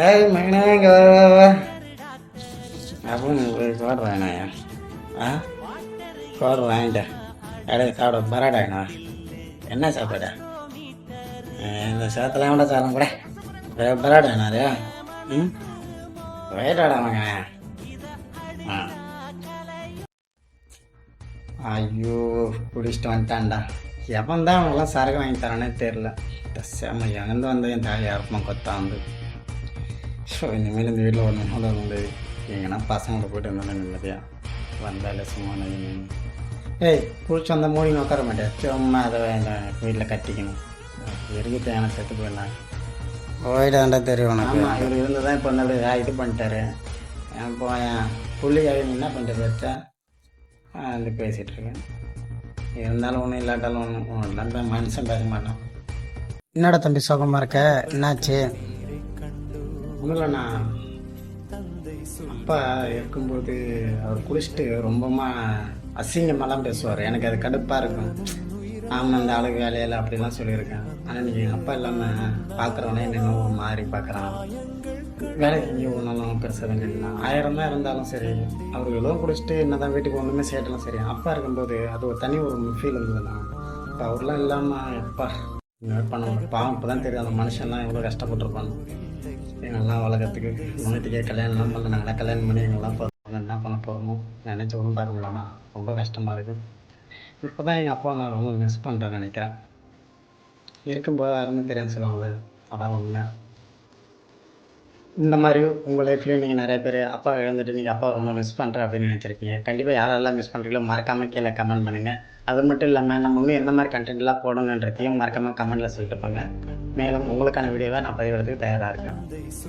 ஏய் மகனே இங்கே வர வர அப்படின்னு கோடு வாங்கினாயா? ஆ? கோடு வாங்கிட்டேன் அப்படியே சாப்பிட பரோட்டாண்ணா என்ன சாப்பாடு? இந்த சாத்தெல்லாம் கூட சாரம் கூட. பரோட்டாண்ணாரு ம்? வயிறாடா மகனே? ஆ. ஐயோ குடிச்சிட்டு வந்துட்டான்டா. எவன் தான் அவங்களாம் சரக்கு வாங்கி தரானே தெரில செம்ம எங்கேருந்து வந்து என் தாய் யாருக்குமா கொத்தா வந்து ஸோ இனிமேல் இந்த வீட்டில் ஒன்று கூட வந்து எங்கன்னா பசங்களை போயிட்டு இருந்தாலும் நிம்மதியாக வந்தாலே சும்மா. ஏய் குளிச்சு வந்தால் மூடி உட்கார மாட்டேன் சும்மா அதை வீட்டில் கட்டிக்கணும். எதுக்கு தேவை செத்து போயிடலாம் போயிட்டாண்டா தெரியும் உனக்கு. ஆமாம் இவர் இருந்து தான் இப்போ வந்து இது பண்ணிட்டாரு. என் புள்ளிக்காக நீ என்ன பண்ணிட்டு வச்சா வந்து பேசிகிட்டு இருக்கேன். இருந்தாலும் ஒன்றும் இல்லாட்டாலும் ஒன்றும் இல்லாட்ட மனுஷன் பேச மாட்டான். என்னடா தம்பி சோகமாக இருக்க? என்னாச்சு? ஒன்றும் நான் அப்பா இருக்கும்போது அவர் குளிச்சுட்டு ரொம்பமா அசிங்கமாலாம் பேசுவார். எனக்கு அது கடுப்பாக இருக்கும். ஆமாம் அந்த ஆளுக்கு வேலையில் அப்படிலாம் சொல்லியிருக்கேன். ஆனால் நீங்கள் எங்கள் அப்பா இல்லாமல் பார்க்குறவனே என்ன மாறி பார்க்குறான் வேலைக்கு எங்கேயும் ஒன்றாலும் பேச வேண்டியதுனா ஆயிரம் தான் இருந்தாலும் சரி அவர் ஏதோ குடிச்சிட்டு என்ன தான் வீட்டுக்கு ஒன்றுமே சேட்டலாம் சரி அப்பா இருக்கும்போது அது ஒரு தனி ஒரு ஃபீல் இருந்ததுண்ணா இப்போ அவர்லாம் இல்லாமல் எப்பா இந்த பண்ண பாவம் இப்போ தான் தெரியும் அந்த மனுஷன்லாம் எவ்வளோ கஷ்டப்பட்டுருப்பாங்க எங்கெல்லாம் வளர்க்கறதுக்கு முன்னத்துக்கே கல்யாணம்லாம் பண்ணல நாங்களாம் கல்யாணம் பண்ணி எங்கெல்லாம் போகிறோம் என்ன பண்ண போகிறோமோ நினச்சி ஒன்றும் பார்க்க முடியலண்ணா. ரொம்ப கஷ்டமாக இருக்குது இப்போ தான் எங்கள் அப்பா நான் ரொம்ப மிஸ் பண்ணுறேன் நினைக்கிறேன். இருக்கும்போது யாருமே தெரியாது சொல்லுவாங்க அதான் உண்மை. இந்த மாதிரி உங்கள் லைஃப்லேயும் நீங்கள் நிறைய பேர் அப்பா இழந்துட்டு நீங்கள் அப்பா ரொம்ப மிஸ் பண்ணுறேன் அப்படின்னு நினச்சிருக்கீங்க. கண்டிப்பாக யாரெல்லாம் மிஸ் பண்ணுறீங்களோ மறக்காமல் கீழே கமெண்ட் பண்ணுங்கள் அது மட்டும் இல்லாமல் நம்ம இன்னும் எந்த மாதிரி கண்டென்ட்லாம் போடணுன்றதையும் மறக்காமல் கமெண்ட்டில் சொல்லிட்டு போங்க. மேலும் உங்களுக்கான வீடியோவை நான் பதிவிடுறதுக்கு தயாராக இருக்கேன்.